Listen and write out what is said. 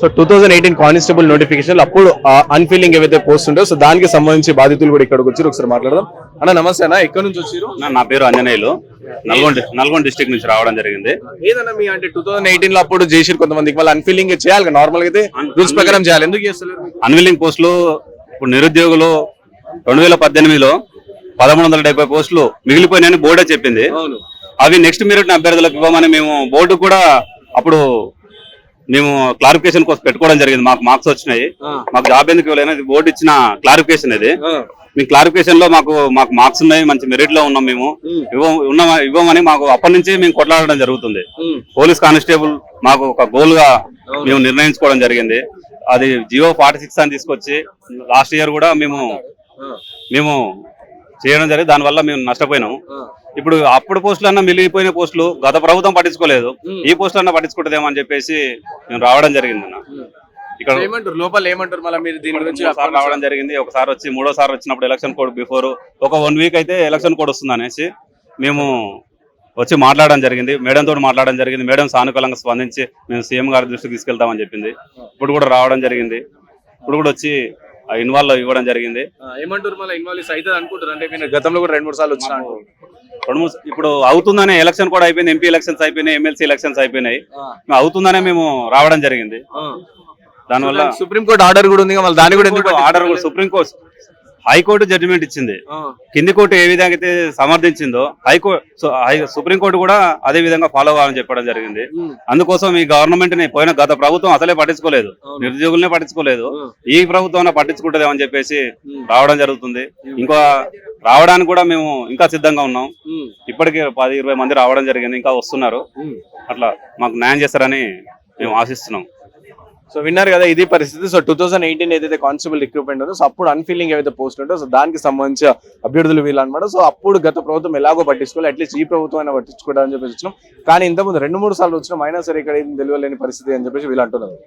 So two thousand eighteen constable notification అప్పుడు అన్ఫీలింగ్ ఏవైతే పోస్ట్ ఉందో సో దానికి సంబంధించి బాధితులు కూడా ఇక్కడికి వచ్చారు. ఒకసారి మాట్లాడదాం. అన్న నమస్తే అన్న. ఎక్కడి నుంచి వచ్చారు? నా- పేరు అంజనేయులు. నల్గొండ నల్గొండ డిస్ట్రిక్ట్ నుంచి రావడం జరిగింది. ఏదన్నా మీ అంటే టూ థౌసండ్ ఎయిటీన్లో అప్పుడు చేసిరు కొంతమందికి వాళ్ళు అన్ఫీలింగ్ చేయాలి నార్మల్గా అయితే రూల్స్ ప్రకారం చేయాలి. ఎందుకు చేస్తలేరు మీరు? అన్విల్లింగ్ పోస్టులు ఇప్పుడు నిరుద్యోగులు రెండు వేల పద్దెనిమిదిలో పదమూడు వందల డెబ్బై పోస్టులు మిగిలిపోయినాయని బోర్డే చెప్పింది. అవి నెక్స్ట్ మెరిట్ అభ్యర్థులకు ఇవ్వమని మేము బోర్డు కూడా అప్పుడు మేము క్లారిఫికేషన్ కోసం పెట్టుకోవడం జరిగింది మాకు మార్క్స్ వచ్చినాయి. మాకు జాబ్ ఎందుకు ఇవ్వలేదు బోర్డు ఇచ్చిన క్లారిఫికేషన్ ఇది. మీ క్లారిఫికేషన్లో మాకు మాకు మార్క్స్ ఉన్నాయి మంచి మెరిట్లో ఉన్నాం మేము ఉన్న ఇవ్వమని మాకు అప్పటి నుంచి మేము కొట్లాడడం జరుగుతుంది. పోలీస్ కానిస్టేబుల్ మాకు ఒక గోల్గా మేము నిర్ణయించుకోవడం జరిగింది అది జియో ఫార్టీ సిక్స్ అని తీసుకొచ్చి లాస్ట్ ఇయర్ కూడా మేము. మేము చేయడం జరిగింది దానివల్ల మేము నష్టపోయినాము ఆ. ఇప్పుడు అప్పుడు పోస్టులు అన్నా మిగిలిపోయిన పోస్టులు గత ప్రభుత్వం పట్టించుకోలేదు. ఈ పోస్టులు అన్నా పట్టించుకుంటుందేమో అని చెప్పేసి మేము రావడం జరిగింది అన్న ఇక్కడ ఏమంటారు? లోపల ఏమంటారు? మళ్ళీ మీరు దీని గురించి ఒకసారి రావడం జరిగింది. ఒకసారి వచ్చి మూడోసారి వచ్చినప్పుడు ఎలక్షన్ కోడ్ బిఫోర్ ఒక వన్ వీక్ అయితే ఎలక్షన్ కోడ్ వస్తుంది అనేసి మేము వచ్చి మాట్లాడడం జరిగింది. మేడం తోటి మాట్లాడడం జరిగింది. మేడం సానుకూలంగా స్పందించి మేము సీఎం గారి దృష్టికి తీసుకెళ్తామని చెప్పింది. ఇప్పుడు కూడా రావడం జరిగింది. ఇప్పుడు కూడా వచ్చి ఇన్వాల్వ్ ఇవ్వడం జరిగింది. ఏమంటారు? మళ్ళీ ఇన్వాల్వ్ అవుతుంది అనుకుంటారు. అంటే గతంలో కూడా రెండు మూడు సార్లు వచ్చినా రెండు మూడు ఇప్పుడు అవుతుందనే ఎలక్షన్ కూడా అయిపోయింది ఎంపీ ఎలక్షన్స్ అయిపోయినాయి ఎమ్మెల్సీ ఎలక్షన్స్ అయిపోయినాయి. అవుతుందనే మేము రావడం జరిగింది. దానివల్ల సుప్రీంకోర్టు ఆర్డర్ కూడా ఉంది దాన్ని కూడా ఎందుకు ఆర్డర్ కూడా సుప్రీంకోర్టు హైకోర్టు జడ్జిమెంట్ ఇచ్చింది. కింది కోర్టు ఏ విధంగా అయితే సమర్థించిందో హైకోర్టు సుప్రీంకోర్టు కూడా అదే విధంగా ఫాలో అవ్వాలని చెప్పడం జరిగింది. అందుకోసం ఈ గవర్నమెంట్ని పోయిన గత ప్రభుత్వం అసలే పట్టించుకోలేదు. నిరుద్యోగులనే పట్టించుకోలేదు. ఈ ప్రభుత్వం పట్టించుకుంటుందేమని చెప్పేసి. రావడం జరుగుతుంది. ఇంకా రావడానికి కూడా మేము ఇంకా సిద్ధంగా ఉన్నాం. ఇప్పటికే పది ఇరవై మంది రావడం జరిగింది ఇంకా వస్తున్నారు. అట్లా మాకు న్యాయం చేస్తారని మేము ఆశిస్తున్నాం. సో విన్నారు కదా ఇది పరిస్థితి. సో టూ థౌసండ్ ఎయిటీన్ ఏదైతే కానిస్టేబుల్ రిక్రూట్మెంట్ ఉందో సో అప్పుడు అన్ఫీలింగ్ ఏదైతే పోస్ట్ ఉందో సో దానికి సంబంధించి అభ్యర్థులు వీళ్ళు అనమాట సో అప్పుడు గత ప్రభుత్వం ఎలాగో పట్టించుకోవాలి అట్లీస్ట్ ఈ ప్రభుత్వం అయినా పట్టించుకోవడం అని చెప్పేసి వచ్చినాం. కానీ ఇంతకుముందు రెండు మూడు సార్లు వచ్చినాం అయినా సరే ఇక్కడ ఏం తెలియలేని పరిస్థితి అని చెప్పేసి వీళ్ళు అంటున్నారు.